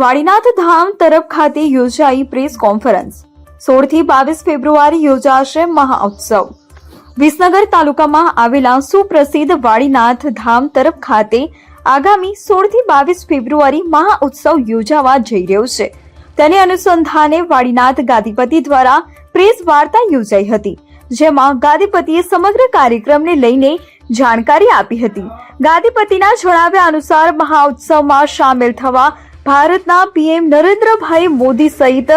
વાડીનાથ ધામ તરફ ખાતે યોજાઈ પ્રેસ કોન્ફરન્સ. સોળથી બાવીસ ફેબ્રુઆરી યોજાશે મહાઉત્સવ વિસનગર તાલુકામાં આવેલા સુપ્રસિદ્ધ વાડીનાથ ધામ તરફ ખાતે આગામી સોળથી બાવીસ ફેબ્રુઆરી મહાઉત્સવ યોજાવા જઈ રહ્યો છે. તેને અનુસંધાને વાડીનાથ ગાદીપતિ દ્વારા પ્રેસ વાર્તા યોજાઈ હતી, જેમાં ગાદીપતિએ સમગ્ર કાર્યક્રમને લઈને જાણકારી આપી હતી. ગાદીપતિના જણાવ્યા અનુસાર મહાઉત્સવમાં સામેલ થવા ભારતના પીએમ નરેન્દ્રભાઈ મોદી સહિત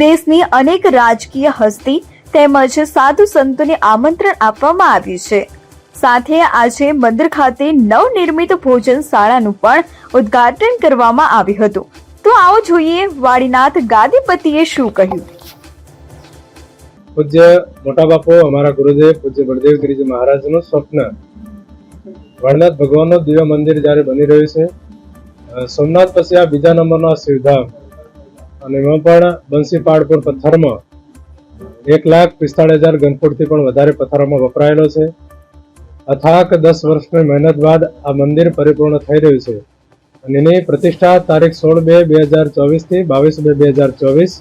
દેશની અનેક રાજકીય હસ્તી તેમજ સાધુ સંતોને આમંત્રણ આપવામાં આવ્યું છે. સાથે આજે મંદિર ખાતે નવનિર્મિત ભોજન શાળાનું પણ ઉદ્ઘાટન કરવામાં આવ્યું હતું. તો આવો જોઈએ વાડીનાથ ગાદીપતિએ શું કહ્યું? પૂજ્ય મોટા બાપો, અમારા ગુરુદેવ, પૂજ્ય બળદેવ ગિરિજી મહારાજનું સ્વપ્ન. વડનાથ ભગવાનનું દિવ્ય મંદિર જ્યારે બની રહ્યું છે સોમનાથ પછી આ બીજા નંબરનો શિવધામ અને એમાં પણ બંસીપાડપુર પથ્થરમાં એક લાખ પિસ્તાળીસ હજાર ઘનફૂટથી પણ વધારે પથ્થરોમાં વપરાયેલો છે. અથાક દસ વર્ષની મહેનત બાદ આ મંદિર પરિપૂર્ણ થઈ રહ્યું છે અને એની પ્રતિષ્ઠા તારીખ સોળ બે બે હજાર ચોવીસથી બાવીસ બે બે હજાર ચોવીસ.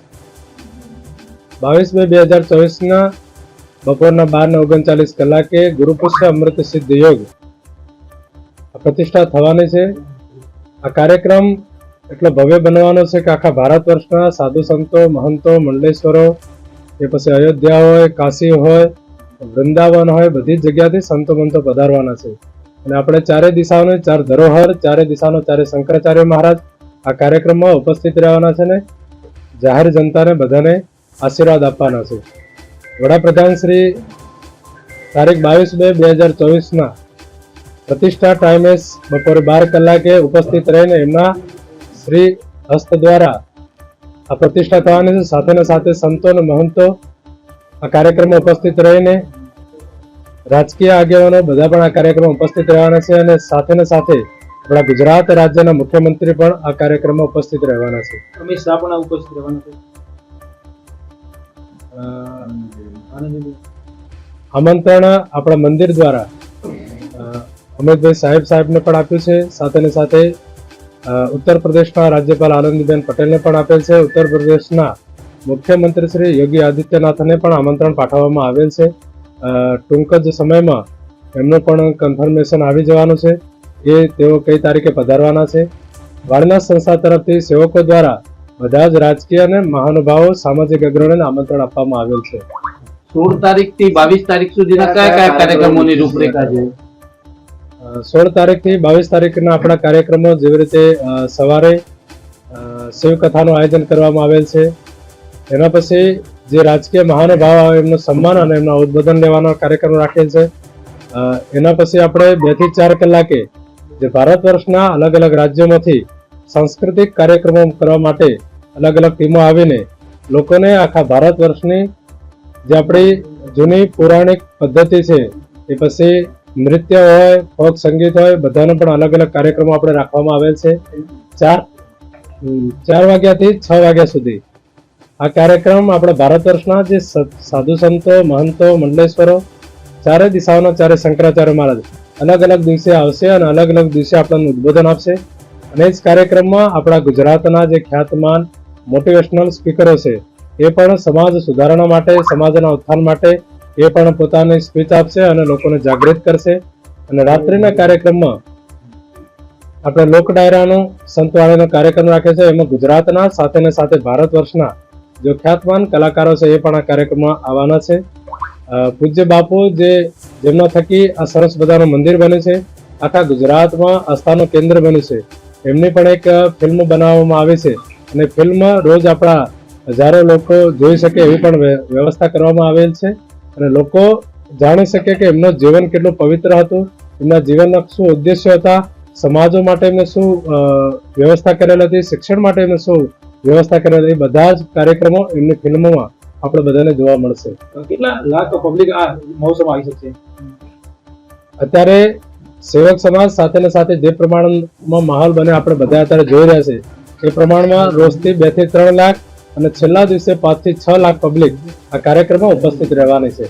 બાવીસ બે બે હજાર ચોવીસના બપોરના બાર ને ઓગણચાલીસ કલાકે ગુરુપુષ્ય અમૃત સિદ્ધ યોગ પ્રતિષ્ઠા થવાની છે. આ કાર્યક્રમ એટલો ભવ્ય બનવાનો છે કે આખા ભારત વર્ષના સાધુ સંતો, મહંતો, મંડલેશ્વરો કે પછી અયોધ્યા હોય, કાશી હોય, વૃંદાવન હોય, બધી જ જગ્યાથી સંતો મંતો પધારવાના છે. અને આપણે ચારે દિશાઓને, ચાર ધરોહર ચારે દિશાનો ચારે શંકરાચાર્ય મહારાજ આ કાર્યક્રમમાં ઉપસ્થિત રહેવાના છે ને જાહેર જનતાને બધાને આશીર્વાદ આપવાના છે. વડાપ્રધાન શ્રી તારીખ બાવીસ બે બે હજાર ચોવીસના પ્રતિષ્ઠા ટાઈમે બપોરે બાર કલાકે ઉપસ્થિત રહીને એમના શ્રી હસ્ત દ્વારા આ પ્રતિષ્ઠા થવાની છે. સાથેના સાથે સંતો અને મહંતો આ કાર્યક્રમમાં ઉપસ્થિત રહીને રાજકીય આગેવાનો બધા પણ આ કાર્યક્રમમાં ઉપસ્થિત રહેવાના છે અને સાથેના સાથે આપણા ગુજરાત રાજ્યના મુખ્યમંત્રી પણ આ કાર્યક્રમમાં ઉપસ્થિત રહેવાના છે. અમિત શાહ પણ ઉપસ્થિત રહેવાના છે? આમંત્રણ આપણા મંદિર દ્વારા અમિતભાઈ સાહેબ સાહેબને પણ આપ્યું છે. સાથેને સાથે ઉત્તર પ્રદેશના રાજ્યપાલ આનંદીબેન પટેલને પણ આપેલ છે. ઉત્તર પ્રદેશના મુખ્યમંત્રી શ્રી યોગી આદિત્યનાથને પણ આમંત્રણ પાઠવવામાં આવેલ છે. ટૂંક જ સમયમાં એમનું પણ કન્ફર્મેશન આવી જવાનું છે. એ તેઓ કઈ તારીખે પધારવાના છે. વાળના સંસ્થા તરફથી સેવકો દ્વારા બધા જ રાજકીય અને મહાનુભાવો સામાજિક અગ્રણીને આમંત્રણ આપવામાં આવેલ છે. સોળ તારીખથી બાવીસ તારીખ સુધીના કયા કયા કાર્યક્રમોની રૂપરેખા છે? સોળ તારીખથી બાવીસ તારીખના આપણા કાર્યક્રમો જેવી રીતે સવારે શિવકથાનું આયોજન કરવામાં આવેલ છે. એના પછી જે રાજકીય મહાનુભાવ આવે, એમનું સન્માન અને એમના ઉદ્બોધન લેવાનો કાર્યક્રમ રાખેલ છે. એના પછી આપણે બેથી ચાર કલાકે જે ભારત વર્ષના અલગ અલગ રાજ્યોમાંથી સાંસ્કૃતિક કાર્યક્રમો કરવા માટે અલગ અલગ ટીમો આવીને લોકોને આખા ભારત વર્ષની જે આપણી જૂની પૌરાણિક પદ્ધતિ છે, એ પછી નૃત્ય હોય ફોક સંગીત હોય, બધાનો પણ અલગ અલગ કાર્યક્રમો આપણે રાખવામાં આવેલ છે. ચાર ચાર વાગ્યાથી છ વાગ્યા સુધી. આ કાર્યક્રમ આપણે ભારત વર્ષના જે સાધુ સંતો, મહંતો, મંડલેશ્વરો, ચારે દિશાઓના ચારે શંકરાચાર્ય મહારાજ અલગ અલગ દિવસે આવશે અને અલગ અલગ દિવસે આપણને ઉદ્બોધન આપશે. અને જ કાર્યક્રમમાં આપણા ગુજરાતના જે ખ્યાતમાન મોટિવેશનલ સ્પીકરો છે, એ પણ સમાજ સુધારણા માટે, સમાજના ઉત્થાન માટે એ પણ પોતાની સ્પીચ આપશે અને લોકોને જાગૃત કરશે. અને રાત્રિના કાર્યક્રમમાં આપણે લોક ડાયરાનો સંતવાણીનો કાર્યક્રમ રાખે છે. એમાં ગુજરાતના સાથે ને સાથે ભારત વર્ષના જો ખ્યાતમાન કલાકારો છે એ પણ આ કાર્યક્રમમાં આવવાના છે. પૂજ્ય બાપુ જે જેમના થકી આ સરસ મજાનું મંદિર બન્યું છે. આખા ગુજરાતમાં આસ્થાનું કેન્દ્ર બન્યું છે. એમની પણ એક ફિલ્મ બનાવવામાં આવી છે. અને ફિલ્મ રોજ આપણા હજારો લોકો જોઈ શકે એવી પણ વ્યવસ્થા કરવામાં આવેલ છે. અને લોકો જાણી શકે કે એમનું જીવન કેટલું પવિત્ર હતું એમના જીવનના શું ઉદ્દેશ્યો હતા સમાજો માટે એમને શું વ્યવસ્થા કરેલ હતી શિક્ષણ માટે એમને શું વ્યવસ્થા કરેલ હતી બધા જ કાર્યક્રમો એમની ફિલ્મોમાં આપણે બધાને જોવા મળશે. કેટલા લાખ પબ્લિક આ મહોત્સવમાં આવી શકશે? અત્યારે સેવક સમાજ સાથે ને સાથે જે પ્રમાણમાં માહોલ બને આપણે બધા અત્યારે જોઈ રહ્યા છે એ પ્રમાણમાં રોજથી બેથી ત્રણ લાખ અને છેલ્લા દિવસે પાંચથી છ લાખ પબ્લિક આ કાર્યક્રમમાં ઉપસ્થિત રહેવાની છે.